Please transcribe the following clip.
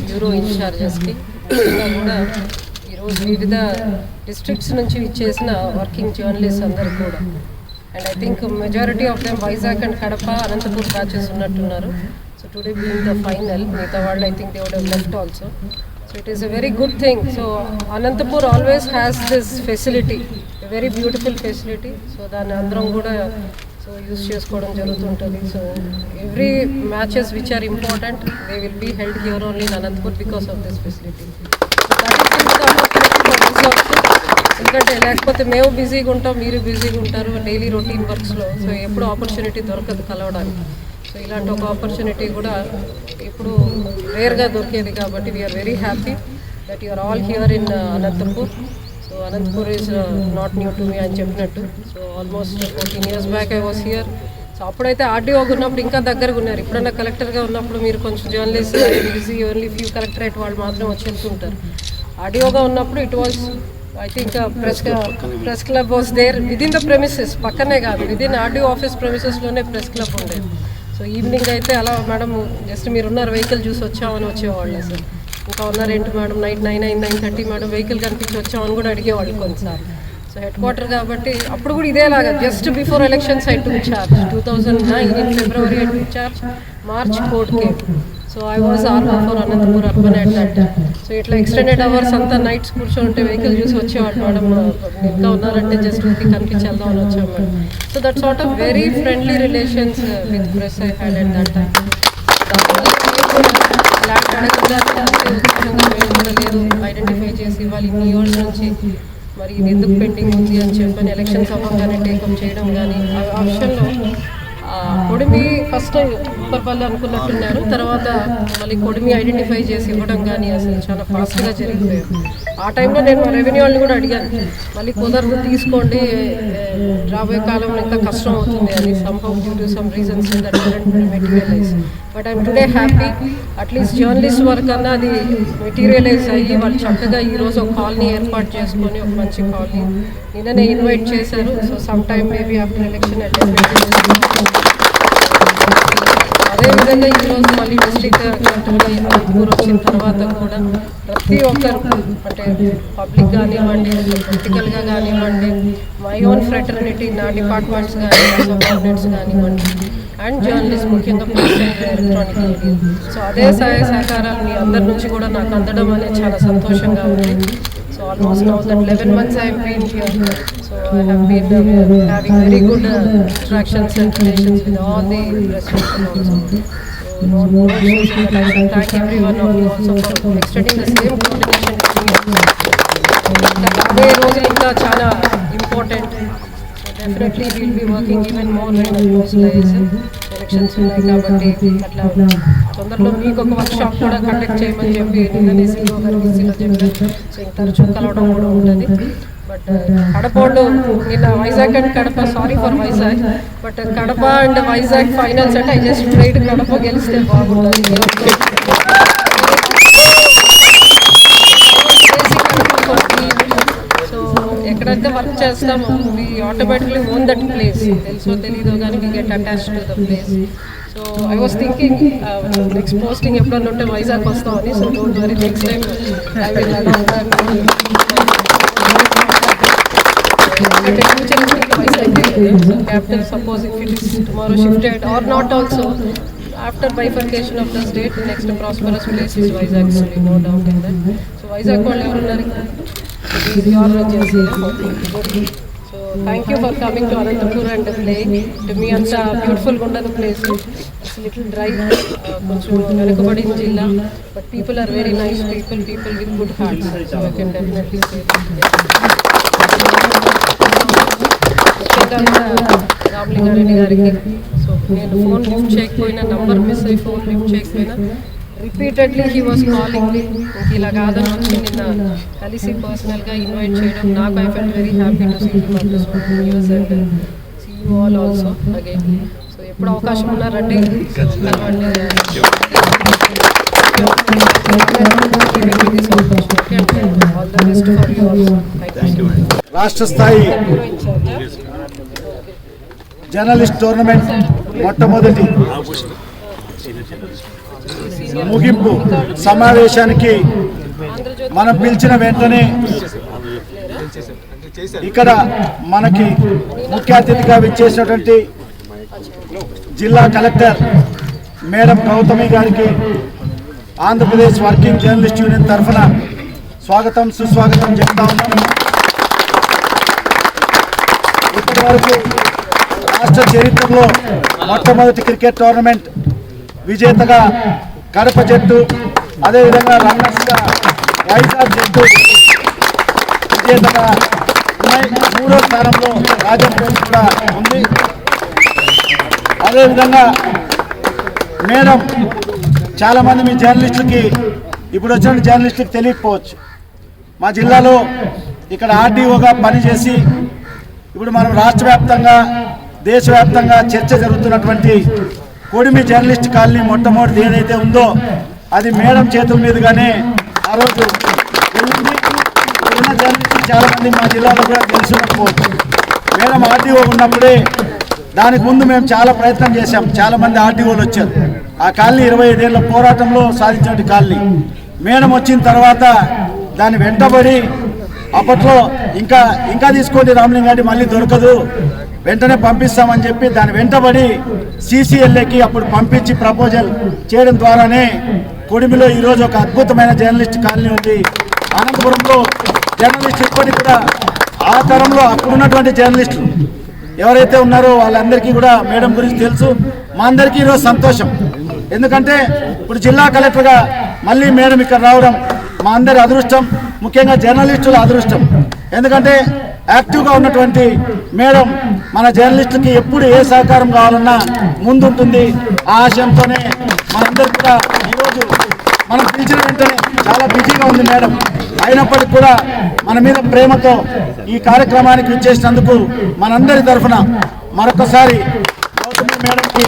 Bureau ఇన్ఛార్జెస్కి కూడా ఈరోజు వివిధ డిస్ట్రిక్ట్స్ నుంచి ఇచ్చేసిన వర్కింగ్ జర్నలిస్ట్ అందరు కూడా. And I think majority of them Vizag and Kadapa Anantapur batches ఉన్నట్టున్నారు. So today being the final మిగతా వాళ్ళు I think they would left also so it is a very good thing so Anantapur always has this facility very beautiful facility so దాన్ని అందరం కూడా so use చేసుకోవడం జరుగుతుంటుంది. So every matches which are important they will be held here only in Anantapur because of this facility ఎందుకంటే లేకపోతే మేము బిజీగా ఉంటాం మీరు బిజీగా ఉంటారు డైలీ రొటీన్ వర్క్స్లో సో ఎప్పుడు ఆపర్చునిటీ దొరకదు కలవడానికి. సో ఇలాంటి ఒక ఆపర్చునిటీ కూడా ఇప్పుడు రేర్గా దొరికేది కాబట్టి we are very happy that you are all here in Anantapur so Anantapur is not new to me అని చెప్పినట్టు. So almost fourteen years back I was here so అప్పుడైతే ఆర్డీఓగా ఉన్నప్పుడు ఇంకా దగ్గరగా ఉన్నారు. ఇప్పుడన్నా కలెక్టర్గా ఉన్నప్పుడు మీరు కొంచెం journalist busy only few collectorate వాళ్ళు మాత్రం వచ్చి వెళ్తుంటారు. ఆర్డీఓగా ఉన్నప్పుడు it was I think press press club was there within the premises పక్కనే కాదు విదిన్ ఆర్డీఓ ఆఫీస్ ప్రెమిసెస్లోనే ప్రెస్ క్లబ్ ఉండేది. సో ఈవినింగ్ అయితే అలా మేడం జస్ట్ మీరున్నారు వెహికల్ చూసి వచ్చామని వచ్చేవాళ్ళు అసలు ఇంకా ఉన్నారేంటి మేడం? నైట్ నైన్ అయింది నైన్ థర్టీ మేడం. వెహికల్ కనిపించి వచ్చామని కూడా అడిగేవాళ్ళు కొన్నిసార్లు సో హెడ్ క్వార్టర్ కాబట్టి అప్పుడు కూడా ఇదేలాగా just before elections I took charge two thousand nine in February I took charge March court so I was armour for Anantapur urban at that so ఇట్లా extended hours అంతా nights కూర్చోంటే vehicle చూసి వచ్చేవాడు madam. ఇంకా ఉన్నారంటే just ఊరికి కనిపించి వెళ్దాం అని వచ్చాం madam. So that sort of very friendly relations with press I had at that time లేదు ఐడెంటిఫై చేసి ఇవ్వాలి. ఇన్ని ఇయర్స్ నుంచి. మరి ఇది ఎందుకు పెండింగ్ ఉంది అని చెప్పని ఎలక్షన్స్ అవ్వగానే టేకప్ చేయడం కానీ ఆ- విషయంలో కొడిమి ఫస్ట్ ఉప్పర్పల్లి అనుకున్నట్టున్నారు. తర్వాత మళ్ళీ కొడిమి ఐడెంటిఫై చేసి ఇవ్వడం కానీ అసలు చాలా ఫాస్ట్గా జరిగిపోయాయి ఆ టైంలో నేను రెవెన్యూ వాళ్ళని కూడా అడిగాను. మళ్ళీ కుదరదు తీసుకోండి రాబోయే కాలంలో ఇంకా కష్టం అవుతుంది అని సంభవ్ due to some reasons that materialize but I'm today happy at least journalist work అన్నా అది మెటీరియలైజ్ అయ్యి వాళ్ళు చక్కగా ఈరోజు ఒక కాలనీ ఏర్పాటు చేసుకొని ఒక మంచి కాలనీ. నిన్ననే ఇన్వైట్ చేశారు. So some time maybe after election అదేవిధంగా ఈరోజు మళ్ళీ డిస్ట్రిక్ట్ కలెక్టర్గా వచ్చిన తర్వాత కూడా ప్రతి ఒక్కరు అంటే పబ్లిక్ కానివ్వండి పొలిటికల్గా కానివ్వండి మై ఓన్ ఫ్రెటర్నిటీ నా డిపార్ట్మెంట్స్ కానీ సబార్డినేట్స్ కానివ్వండి అండ్ జర్నలిస్ట్ ముఖ్యంగా press and electronic media so అదే సహాయ సహకారాలు మీ అందరి నుంచి కూడా నాకు అందడం అనేది చాలా సంతోషంగా ఉంది. So almost now that eleven months I been here so I have been having very good interactions and relations with all the press also no, no issues, but I should thank everyone of you also for extending the same coordination to me. ఇంకా రాబోయే రోజులు ఇంకా చాలా important definitely will be working even more when closely elections ఉన్నాయి కాబట్టి అట్లా తొందరలో మీకు ఒక వర్క్ షాప్ కూడా కండక్ట్ చేయమని చెప్పి నిన్ననే సీఓ గారు విసిలో చెప్పారు సో ఇంకా తరచూ కలవడం కూడా ఉంటుంది బట్ కడపోళ్ళు నిన్న Vizag and Kadapa sorry for Vizag but Kadapa and Vizag finals అంటే ఐ జస్ట్ ప్రైడ్ కడప గెలిస్తే బాగుంటుంది సో ఎక్కడైతే వర్క్ చేస్తామో we automatically own that place తెలుసో తెలీదో కానీ we get attach to the place so I was thinking next posting ఎప్పుడన్నా ఉంటే వైజాగ్ వస్తామని so don't worry next time I will capital suppose if it is tomorrow shifted or not also after bifurcation of the state the next prosperous place is Vizag actually no doubt in that so Vizag వాళ్ళు ఎవరున్నారు It is your agency so thank you for coming to Anantapur and playing అంత బ్యూటిఫుల్గా ఉండదు place it's little dry కొంచెం వెనుకబడిన జిల్లా. But people are very nice people people with good hearts so I can definitely say Ramalinga Reddy గారికి. So నేను phone lift చేయకపోయినా number miss అయ్యి ఫోన్ లిఫ్ట్ చేయకపోయినా repeatedly he was calling me ఇలా కాదని వచ్చి నిన్న కలిసి పర్సనల్గా ఇన్వైట్ చేయడం నాకు I felt very happy to see him and see you all also again so ఎప్పుడు అవకాశం థ్యాంక్ యూ రాష్ట్ర స్థాయి జర్నలిస్ట్ టోర్నమెంట్ మొట్టమొదటి. ముగింపు సమావేశానికి మనం పిలిచిన వెంటనే ఇక్కడ మనకి ముఖ్య అతిథిగా విచ్చేసినటువంటి జిల్లా కలెక్టర్ మేడం గౌతమి గారికి ఆంధ్రప్రదేశ్ వర్కింగ్ జర్నలిస్ట్ యూనియన్ తరఫున స్వాగతం సుస్వాగతం చెప్తా ఉన్నాం. ఇప్పటి వరకు రాష్ట్ర చరిత్రలో మొట్టమొదటి క్రికెట్ టోర్నమెంట్ విజేతగా కడప జట్టు అదేవిధంగా రన్నర్స్గా వైజాగ్ జట్టు విజేతగా మూడో స్థానంలో రాజంపేట కూడా ఉంది. అదేవిధంగా మేడం చాలామంది మీ జర్నలిస్టులకి ఇప్పుడు వచ్చిన జర్నలిస్టులకు తెలియకపోవచ్చు. మా జిల్లాలో ఇక్కడ ఆర్డీఓగా పనిచేసి ఇప్పుడు మనం రాష్ట్ర వ్యాప్తంగా దేశవ్యాప్తంగా చర్చ జరుగుతున్నటువంటి కొడిమి జర్నలిస్ట్ కాలనీ మొట్టమొదటిది ఏదైతే ఉందో అది మేడం చేతుల మీదుగానే ఆ రోజు జర్నలిస్ట్ చాలా మంది మా జిల్లాలో కూడా తెలుసుకుంటుకోవచ్చు మేడం ఆర్టీఓ ఉన్నప్పుడే దానికి ముందు మేము చాలా ప్రయత్నం చేశాం. చాలా మంది ఆర్టీఓలు వచ్చారు. ఆ కాలనీ ఇరవై ఐదేళ్ళ పోరాటంలో సాధించిన కాలనీ. మేడం వచ్చిన తర్వాత దాన్ని వెంటబడి అప్పట్లో ఇంకా ఇంకా తీసుకోండి రామలింగారెడ్డి మళ్ళీ దొరకదు. వెంటనే పంపిస్తామని చెప్పి దాని వెంటబడి సిసిఎల్ఏకి అప్పుడు పంపించి ప్రపోజల్ చేయడం ద్వారానే కొడిమిలో ఈరోజు ఒక అద్భుతమైన జర్నలిస్ట్ కాలనీ ఉంది. అనంతపురంలో జర్నలిస్ట్ ఇప్పటికి కూడా ఆ తరంలో అక్కడున్నటువంటి జర్నలిస్టులు ఎవరైతే ఉన్నారో వాళ్ళందరికీ కూడా మేడం గురించి తెలుసు. మా అందరికీ ఈరోజు సంతోషం. ఎందుకంటే ఇప్పుడు జిల్లా కలెక్టర్గా మళ్ళీ మేడం ఇక్కడ రావడం మా అందరి అదృష్టం ముఖ్యంగా జర్నలిస్టుల అదృష్టం. ఎందుకంటే యాక్టివ్గా ఉన్నటువంటి మేడం మన జర్నలిస్టులకి ఎప్పుడు ఏ సహకారం కావాలన్నా ముందుంటుంది. ఆ ఆశయంతోనే మనందరూ కూడా ఈరోజు మనం పిలిచిన వెంటనే చాలా బిజీగా ఉంది మేడం. అయినప్పటికీ కూడా మన మీద ప్రేమతో ఈ కార్యక్రమానికి ఇచ్చేసినందుకు మనందరి తరఫున మరొకసారి గౌతమి మేడంకి